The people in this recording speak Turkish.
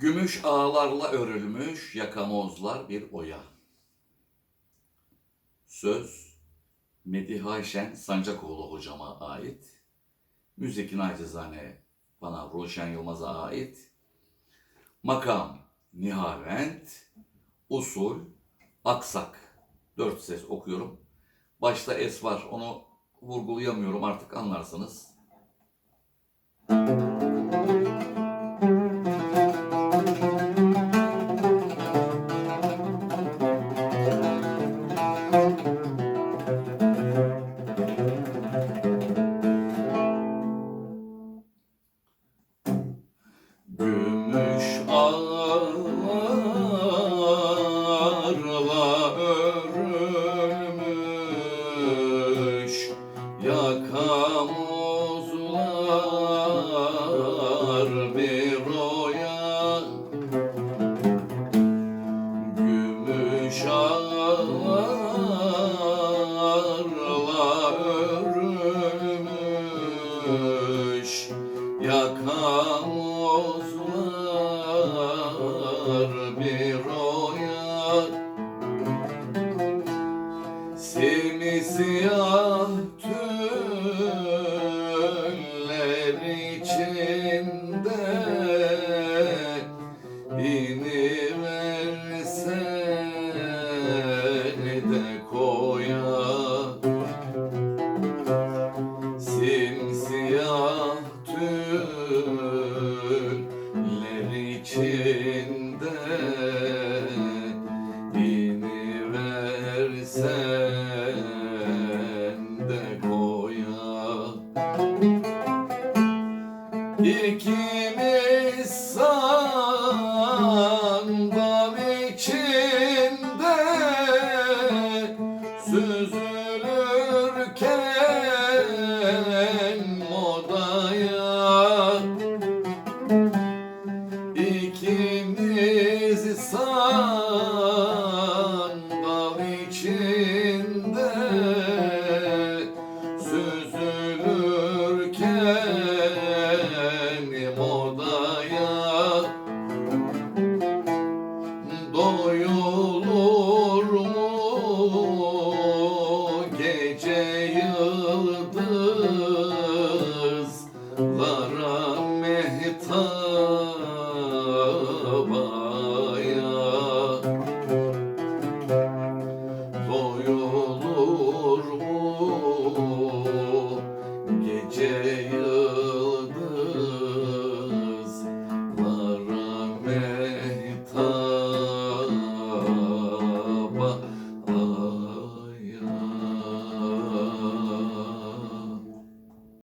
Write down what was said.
Gümüş ağlarla örülmüş yakamozlar bir oya. Söz Medih Ayşen Sancakoğlu hocama ait. Müzik nacizane bana Ruşen Yılmaz'a ait. Makam Nihavent, usul aksak. Dört ses okuyorum. Başta es var onu vurgulayamıyorum artık anlarsınız. Gümüş ağlarla örülmüş yakamozlar bir oya. Gümüş ağlarla örülmüş yakamozlar bir oya Simsiyah İkimiz sandal içinde süzülürken modaya